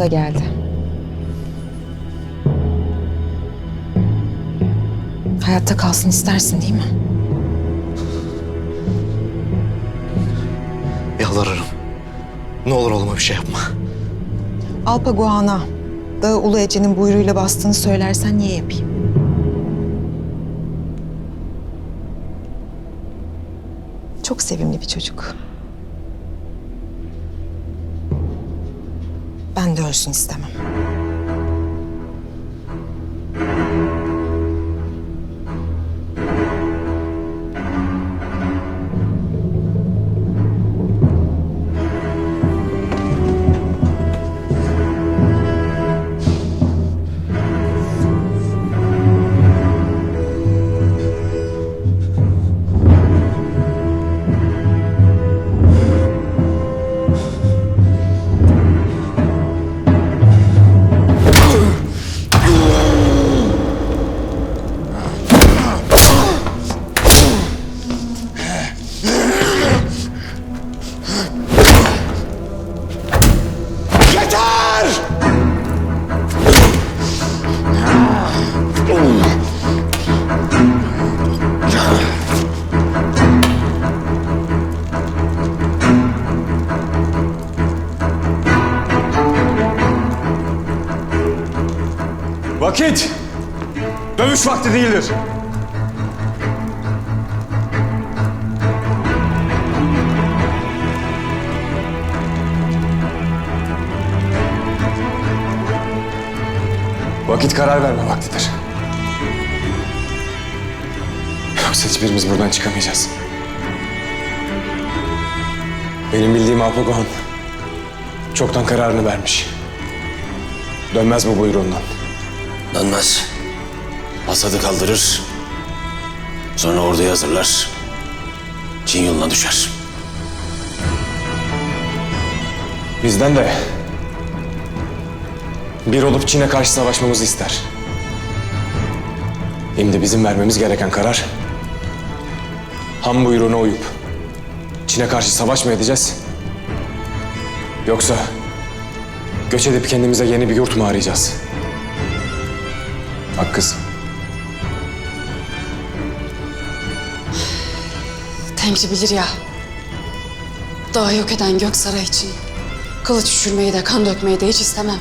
da geldi. Hayatta kalsın istersin değil mi? Yalvarırım. Ne olur oğluma bir şey yapma. Alpaguana, Dağı Ulu Ece'nin buyruğuyla bastığını söylersen niye yapayım? Çok sevimli bir çocuk. Ben de ölsün istemem. Vakit! Dövüş vakti değildir. Vakit karar verme vaktidir. Yoksa hiçbirimiz buradan çıkamayacağız. Benim bildiğim Alpagohan çoktan kararını vermiş. Dönmez bu buyruğundan. Dönmez. Hasadı kaldırır. Sonra orduyu hazırlar. Çin yoluna düşer. Bizden de bir olup Çin'e karşı savaşmamızı ister. Şimdi bizim vermemiz gereken karar Han buyruğuna uyup Çin'e karşı savaş mı edeceğiz? Yoksa göç edip kendimize yeni bir yurt mu arayacağız? Bak kız, Tengri bilir ya. Dağı yok eden Göksaray için kılıç düşürmeyi de kan dökmeyi de hiç istemem.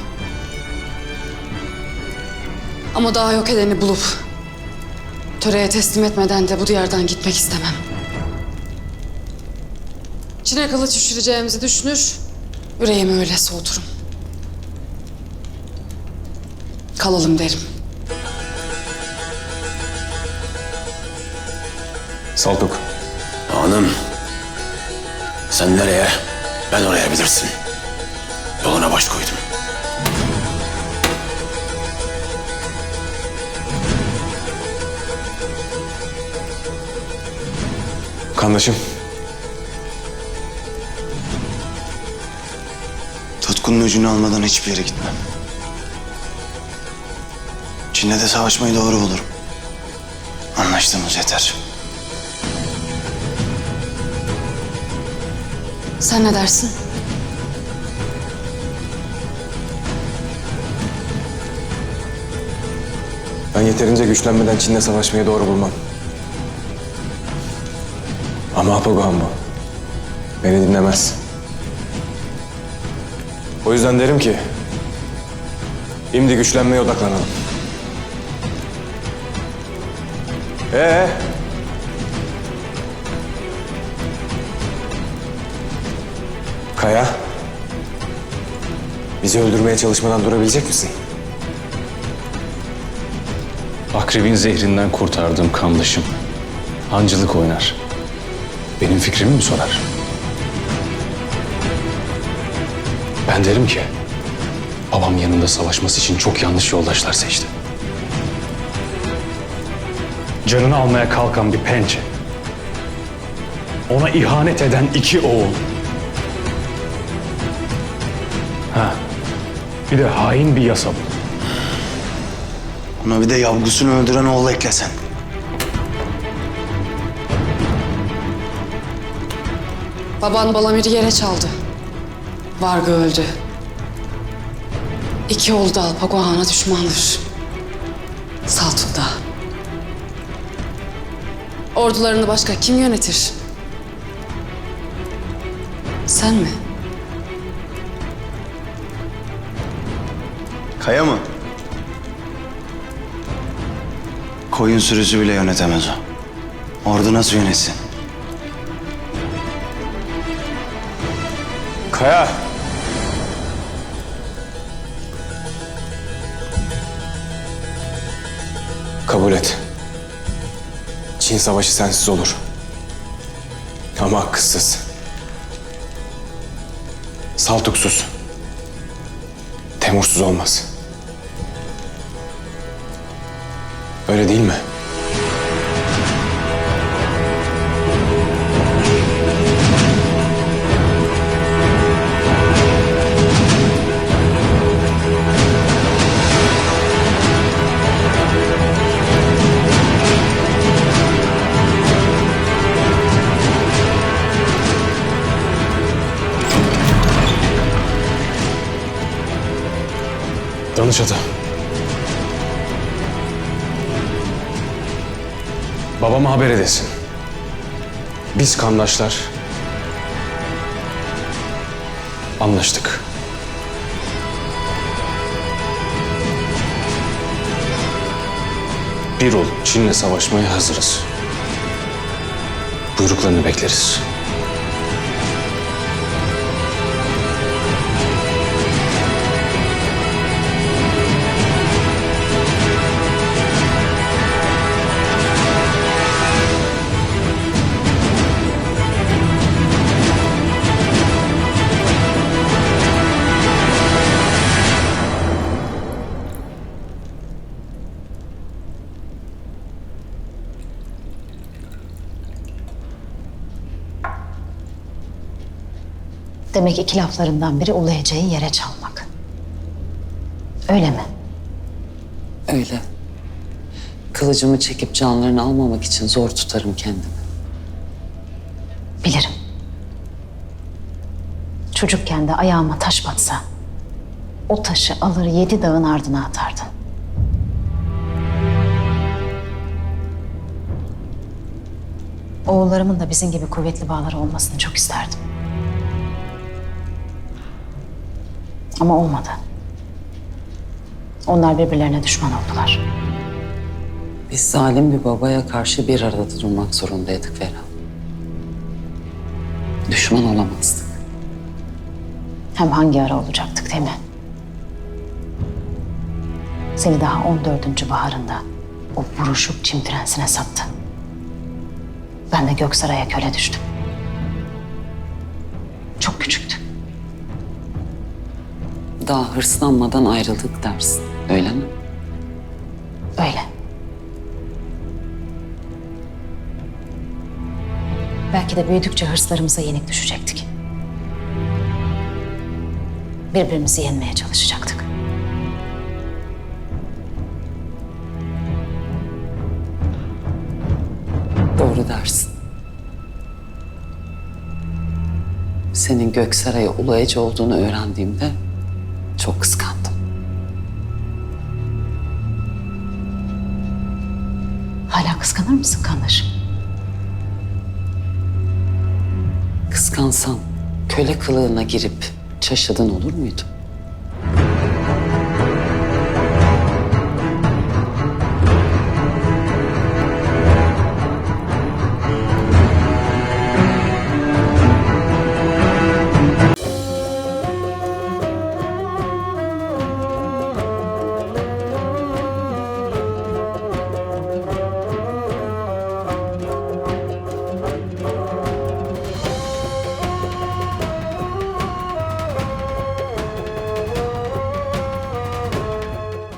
Ama dağı yok edeni bulup töreye teslim etmeden de bu diyardan gitmek istemem. Çin'e kılıç düşüreceğimizi düşünür, yüreğimi öyle soğuturum. Kalalım derim. Saltuk. Hanım. Sen nereye? Ben oraya bilirsin. Yoluna baş koydum. Kardeşim, Tutkunun ucunu almadan hiçbir yere gitmem. Çin'le de savaşmayı doğru bulurum. Anlaştığımız yeter. Sen ne dersin? ben yeterince güçlenmeden Çin'le savaşmayı doğru bulmam. Ama Apogohan bu. Beni dinlemez. O yüzden derim ki... Şimdi güçlenmeye odaklanalım. Ee? Kaya. Bizi öldürmeye çalışmadan durabilecek misin? Akrebin zehrinden kurtardığım kandaşım. Hancılık oynar. Benim fikrimi mi sorar? Ben derim ki... Babam yanında savaşması için çok yanlış yoldaşlar seçti. Canını almaya kalkan bir pençe. Ona ihanet eden iki oğul. Bir de hain bir yasa bu. Ona bir de yavgusunu öldüren oğlu eklesen. Baban Balamir'i yere çaldı. Vargı öldü. İki oğlu da Alpago Han'a düşmandır. Saltuk'ta. Ordularını başka kim yönetir? Sen mi? Kaya mı? Koyun sürüsü bile yönetemez o. Ordu nasıl yönetsin? Kaya! Kabul et. Çin savaşı sensiz olur. Ama hakkısız. Saltuksuz. Temursuz olmaz. Öyle değil mi? Danış ata. Babama haber edesin. Biz kandaşlar anlaştık. Bir olup Çin'le savaşmaya hazırız. Buyruklarını bekleriz. Demek iki laflarından biri Ulu yere çalmak. Öyle mi? Öyle. Kılıcımı çekip canlarını almamak için zor tutarım kendimi. Bilirim. Çocukken de ayağıma taş batsa... ...o taşı alır yedi dağın ardına atardın. Oğullarımın da bizim gibi kuvvetli bağları olmasını çok isterdim. Ama olmadı. Onlar birbirlerine düşman oldular. Biz zalim bir babaya karşı bir arada durmak zorundaydık Ferhat. Düşman olamazdık. Hem hangi ara olacaktık değil mi? Seni daha 14. baharında o buruşuk Çin prensine sattı. Ben de Göksaray'a köle düştüm. Daha hırslanmadan ayrıldık dersin. Öyle mi? Öyle. Belki de büyüdükçe hırslarımıza yenik düşecektik. Birbirimizi yenmeye çalışacaktık. Doğru dersin. Senin Göksaray'a Ece olduğunu öğrendiğimde çok kıskandım. Hala kıskanır mısın Kandaş? Kıskansan köle kılığına girip çaşadın olur muydu?